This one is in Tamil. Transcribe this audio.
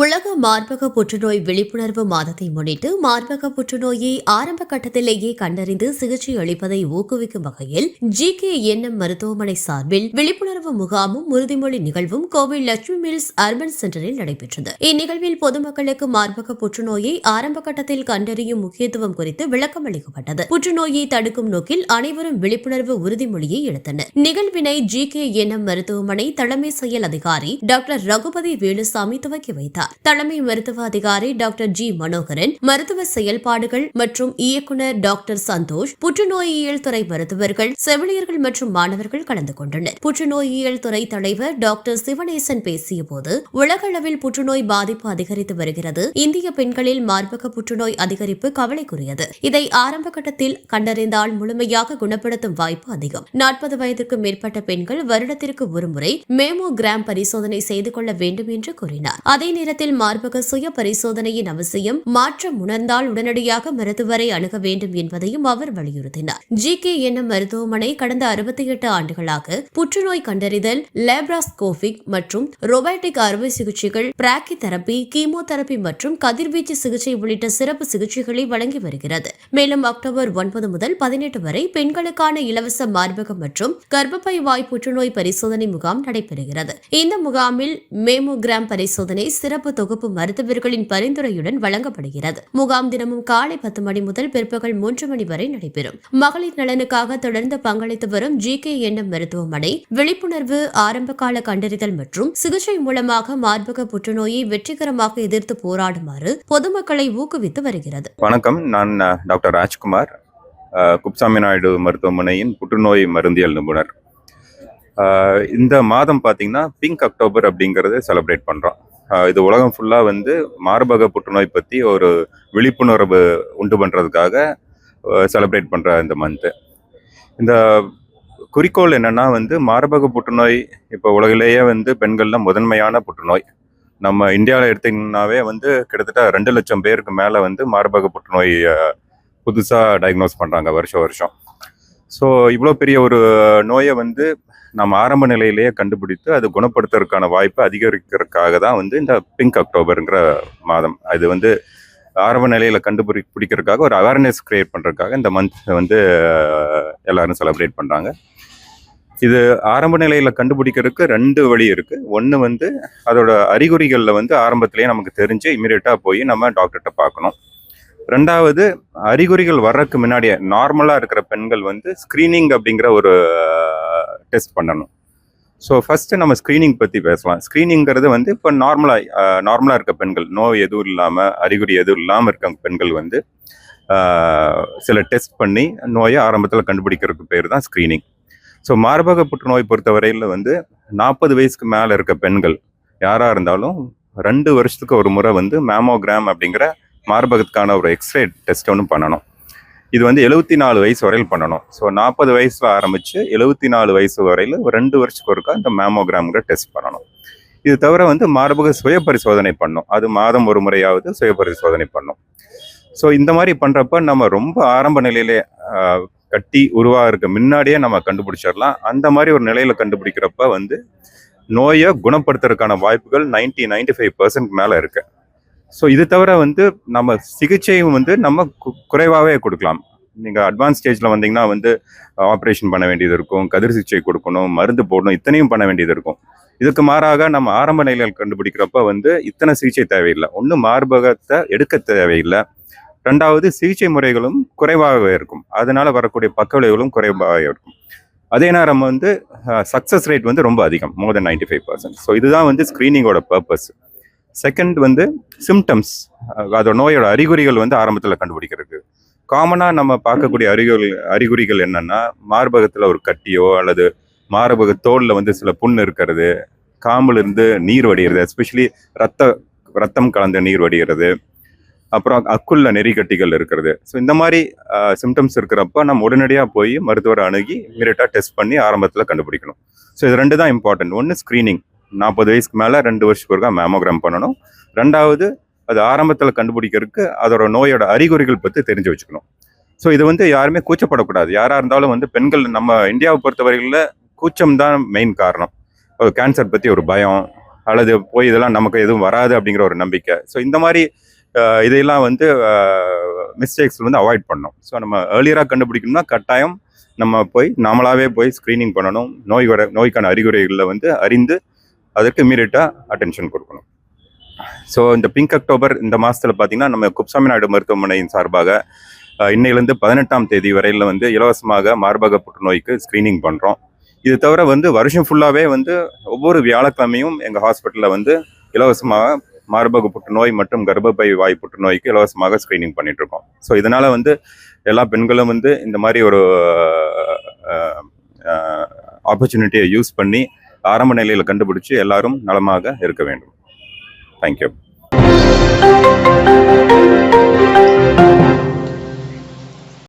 உலக மார்பக புற்றுநோய் விழிப்புணர்வு மாதத்தை முன்னிட்டு மார்பக புற்றுநோயை ஆரம்ப கட்டத்திலேயே கண்டறிந்து சிகிச்சை அளிப்பதை ஊக்குவிக்கும் வகையில் ஜி கே என்எம் மருத்துவமனை சார்பில் விழிப்புணர்வு முகாமும் உறுதிமொழி நிகழ்வும் கோவை லட்சுமி மில்ஸ் அர்பன் சென்டரில் நடைபெற்றது. இந்நிகழ்வில் பொதுமக்களுக்கு மார்பக புற்றுநோயை ஆரம்ப கட்டத்தில் கண்டறியும் முக்கியத்துவம் குறித்து விளக்கம் அளிக்கப்பட்டது. புற்றுநோயை தடுக்கும் நோக்கில் அனைவரும் விழிப்புணர்வு உறுதிமொழியை எடுத்தனர். நிகழ்வினை ஜி கே என்எம் மருத்துவமனை தலைமை செயல் அதிகாரி டாக்டர் ரகுபதி வேலுசாமி துவக்கி வைத்தார். தலைமை மருத்துவ அதிகாரி டாக்டர் ஜி மனோகரன் மருத்துவ செயல்பாடுகள் மற்றும் இயக்குநர் டாக்டர் சந்தோஷ் புற்றுநோயியல் துறை மருத்துவர்கள் செவிலியர்கள் மற்றும் மாணவர்கள் கலந்து கொண்டனர். புற்றுநோயியல் துறை தலைவர் டாக்டர் சிவனேசன் பேசியபோது உலகளவில் புற்றுநோய் பாதிப்பு அதிகரித்து வருகிறது. இந்திய பெண்களில் மார்பக புற்றுநோய் அதிகரிப்பு கவலைக்குரியது. இதை ஆரம்ப கட்டத்தில் கண்டறிந்தால் முழுமையாக குணப்படுத்தும் வாய்ப்பு அதிகம். நாற்பது வயதிற்கு மேற்பட்ட பெண்கள் வருடத்திற்கு ஒருமுறை மேமோகிராம் பரிசோதனை செய்து கொள்ள வேண்டும் என்று கூறினார். அதே நேரத்தில் மார்பக சுய பரிசோதனையின் அவசியம் மாற்றம் உணர்ந்தால் உடனடியாக மருத்துவரை அணுக வேண்டும் என்பதையும் அவர் வலியுறுத்தினார். ஜி கே என்எம் மருத்துவமனை கடந்த அறுபத்தி எட்டு ஆண்டுகளாக புற்றுநோய் கண்டறிதல் லேப்ராஸ்கோபிக் மற்றும் ரொபாட்டிக் அறுவை சிகிச்சைகள் பிராக்கி தெரப்பி கீமோதெரப்பி மற்றும் கதிர்வீச்சு சிகிச்சை உள்ளிட்ட சிறப்பு சிகிச்சைகளை வழங்கி வருகிறது. மேலும் அக்டோபர் ஒன்பது முதல் பதினெட்டு வரை பெண்களுக்கான இலவச மார்பகம் மற்றும் கர்ப்பப்பை வாய் புற்றுநோய் பரிசோதனை முகாம் நடைபெறுகிறது. இந்த முகாமில் மேமோகிராம் பரிசோதனை சிறப்பு தொகுப்பு மருத்துவர்களின் பரிந்துரையுடன் வழங்கப்படுகிறது. முகாம் தினமும் காலை பத்து மணி முதல் பிற்பகல் மூன்று மணி வரை நடைபெறும். மகளிர் நலனுக்காக தொடர்ந்து பங்களித்து வரும் ஜி கே என்எம் மருத்துவமனை விழிப்புணர்வு ஆரம்பகால கண்டறிதல் மற்றும் சிகிச்சை மூலமாக மார்பக புற்றுநோயை வெற்றிகரமாக எதிர்த்து போராடுமாறு பொதுமக்களை ஊக்குவித்து வருகிறது. வணக்கம். நான் டாக்டர் ராஜ்குமார் குப்சாமி நாயுடு மருத்துவமனையின் புற்றுநோய் மருந்தியல் நிபுணர். இந்த மாதம் பார்த்தீங்கன்னா பிங்க் அக்டோபர் அப்படிங்கிறத செலிப்ரேட் பண்ணுறோம் இது உலகம் ஃபுல்லாக வந்து மார்பக புற்றுநோய் பற்றி ஒரு விழிப்புணர்வு உண்டு பண்ணுறதுக்காக செலிப்ரேட் பண்ணுற இந்த மந்த்து இந்த குறிக்கோள் என்னென்னா வந்து மார்பக புற்றுநோய் இப்போ உலகிலேயே வந்து பெண்கள்லாம் முதன்மையான புற்றுநோய். நம்ம இந்தியாவில் எடுத்தீங்கன்னாவே வந்து கிட்டத்தட்ட ரெண்டு லட்சம் பேருக்கு மேலே வந்து மார்பக புற்றுநோய் புதுசாக டயக்னோஸ் பண்ணுறாங்க வருஷம் வருஷம். ஸோ இவ்வளோ பெரிய ஒரு நோயை வந்து நம்ம ஆரம்ப நிலையிலேயே கண்டுபிடித்து அது குணப்படுத்துறதுக்கான வாய்ப்பை அதிகரிக்கிறதுக்காக தான் வந்து இந்த பிங்க் அக்டோபருங்கிற மாதம். அது வந்து ஆரம்ப நிலையில் கண்டுபிடி பிடிக்கிறதுக்காக ஒரு அவேர்னஸ் க்ரியேட் பண்ணுறதுக்காக இந்த மந்த் வந்து எல்லாரும் செலிப்ரேட் பண்ணுறாங்க இது ஆரம்ப நிலையில் கண்டுபிடிக்கிறதுக்கு ரெண்டு வழி இருக்குது ஒன்று வந்து அதோட அறிகுறிகளில் வந்து ஆரம்பத்திலேயே நமக்கு தெரிஞ்சு இமீடியட்டாக போய் நம்ம டாக்டர்கிட்ட பார்க்கணும். ரெண்டாவது அறிகுறிகள் வர்றதுக்கு முன்னாடியே நார்மலாக இருக்கிற பெண்கள் வந்து ஸ்க்ரீனிங் அப்படிங்கிற ஒரு டெஸ்ட் பண்ணணும். ஸோ ஃபஸ்ட்டு நம்ம ஸ்க்ரீனிங் பற்றி பேசலாம். ஸ்க்ரீனிங்கிறது வந்து இப்போ நார்மலாக நார்மலாக இருக்க பெண்கள் நோய் எதுவும் இல்லாமல் அறிகுறி எதுவும் இல்லாமல் இருக்க பெண்கள் வந்து சில டெஸ்ட் பண்ணி நோயை ஆரம்பத்தில் கண்டுபிடிக்கிறதுக்கு பேர் தான் ஸ்க்ரீனிங் ஸோ மார்பக புற்றுநோய் பொறுத்தவரையில் வந்து நாற்பது வயசுக்கு மேலே இருக்க பெண்கள் யாராக இருந்தாலும் ரெண்டு வருஷத்துக்கு ஒரு முறை வந்து மேமோகிராம் அப்படிங்கிற மார்பகத்துக்கான ஒரு எக்ஸ்ரே டெஸ்ட் ஒன்று பண்ணணும். இது வந்து எழுபத்தி நாலு வயசு வரையில் பண்ணணும். ஸோ நாற்பது வயசில் ஆரம்பித்து எழுபத்தி நாலு வயசு வரையில் ரெண்டு வருஷத்துக்கு ஒருக்கா இந்த மேமோகிராம்ங்கிற டெஸ்ட் பண்ணணும். இது தவிர வந்து மார்பக சுய பரிசோதனை பண்ணும். அது மாதம் ஒரு முறையாவது சுய பரிசோதனை பண்ணும். ஸோ இந்த மாதிரி பண்ணுறப்ப நம்ம ரொம்ப ஆரம்ப நிலையிலே கட்டி உருவாகிறதுக்கு முன்னாடியே நம்ம கண்டுபிடிச்சிடலாம். அந்த மாதிரி ஒரு நிலையில் கண்டுபிடிக்கிறப்ப வந்து நோயை குணப்படுத்துறதுக்கான வாய்ப்புகள் 90 95% ஃபைவ் பர்சன்ட் மேலே இருக்குது ஸோ இது தவிர வந்து நம்ம சிகிச்சையும் வந்து நம்ம கு- குறைவாகவே கொடுக்கலாம். நீங்கள் அட்வான்ஸ் ஸ்டேஜில் வந்தீங்கன்னா வந்து ஆப்ரேஷன் பண்ண வேண்டியது இருக்கும் கதிர் சிகிச்சை கொடுக்கணும் மருந்து போடணும் இத்தனையும் பண்ண வேண்டியது இருக்கும். இதுக்கு மாறாக நம்ம ஆரம்ப நிலையில் கண்டுபிடிக்கிறப்ப வந்து இத்தனை சிகிச்சை தேவையில்லை. ஒன்று மார்பகத்தை எடுக்க தேவையில்லை. ரெண்டாவது சிகிச்சை முறைகளும் குறைவாகவே இருக்கும். அதனால் வரக்கூடிய பக்க விளைவுகளும் குறைவாகவே இருக்கும். அதே நேரம் வந்து சக்ஸஸ் ரேட் வந்து ரொம்ப அதிகம் more than ninety five percent so இதுதான் வந்து ஸ்க்ரீனிங்கோட பர்பஸ் செகண்ட் வந்து சிம்டம்ஸ் அதோட நோயோட அறிகுறிகள் வந்து ஆரம்பத்தில் கண்டுபிடிக்கிறது காமனாக நம்ம பார்க்கக்கூடிய அறிகுறி அறிகுறிகள் என்னன்னா மார்பகத்தில் ஒரு கட்டியோ அல்லது மார்பக தோலில் வந்து சில புண் இருக்கிறது. காம்புலேருந்து நீர் வடிகிறது எஸ்பெஷலி ரத்த ரத்தம் கலந்த நீர் வடிகிறது. அப்புறம் அக்குள்ள நெறிக்கட்டிகள் இருக்கிறது. ஸோ இந்த மாதிரி சிம்டம்ஸ் இருக்கிறப்ப நம்ம உடனடியாக போய் மருத்துவரை அணுகி இமீடியட்டாக டெஸ்ட் பண்ணி ஆரம்பத்தில் கண்டுபிடிக்கணும். ஸோ இது ரெண்டு தான் இம்பார்ட்டன்ட் ஒன்று ஸ்க்ரீனிங் நாற்பது வயசுக்கு மேலே ரெண்டு வருஷத்துக்கு ஒருக்கா மேமோகிராம் பண்ணணும். ரெண்டாவது அது ஆரம்பத்தில் கண்டுபிடிக்கிறதுக்கு அதோட நோயோட அறிகுறிகள் பற்றி தெரிஞ்சு வச்சுக்கணும். ஸோ இது வந்து யாருமே கூச்சப்படக்கூடாது. யாராக இருந்தாலும் வந்து பெண்கள் நம்ம இந்தியாவை பொறுத்தவரையில் கூச்சம் தான் மெயின் காரணம். கேன்சர் பற்றி ஒரு பயம் அல்லது போய் இதெல்லாம் நமக்கு எதுவும் வராது அப்படிங்கிற ஒரு நம்பிக்கை. ஸோ இந்த மாதிரி இதையெல்லாம் வந்து மிஸ்டேக்ஸ் வந்து அவாய்ட் பண்ணணும். ஸோ நம்ம ஏர்லியராக கண்டுபிடிக்கணும்னா கட்டாயம் நம்ம போய் நாமளாகவே போய் ஸ்க்ரீனிங் பண்ணணும். நோய் நோய்க்கான அறிகுறிகளை வந்து அறிந்து அதற்கு இமீடியட்டாக அட்டென்ஷன் கொடுக்கணும். ஸோ இந்த பிங்க் அக்டோபர் இந்த மாதத்தில் பார்த்தீங்கன்னா நம்ம குப்சாமி நாயுடு மருத்துவமனையின் சார்பாக இன்னையிலேருந்து பதினெட்டாம் தேதி வரையில் வந்து இலவசமாக மார்பக புற்றுநோய்க்கு ஸ்க்ரீனிங் பண்ணுறோம் இது தவிர வந்து வருஷம் ஃபுல்லாகவே வந்து ஒவ்வொரு வியாழக்கிழமையும் எங்கள் ஹாஸ்பிட்டலில் வந்து இலவசமாக மார்பக புற்றுநோய் மற்றும் கர்ப்பப்பை வாய் புற்றுநோய்க்கு இலவசமாக ஸ்க்ரீனிங் பண்ணிகிட்ருக்கோம் ஸோ இதனால் வந்து எல்லா பெண்களும் வந்து இந்த மாதிரி ஒரு ஆப்பர்ச்சுனிட்டியை யூஸ் பண்ணி ஆரம்ப நிலையில் கண்டுபிடிச்சு எல்லாரும் நலமாக இருக்க வேண்டும். தேங்க்யூ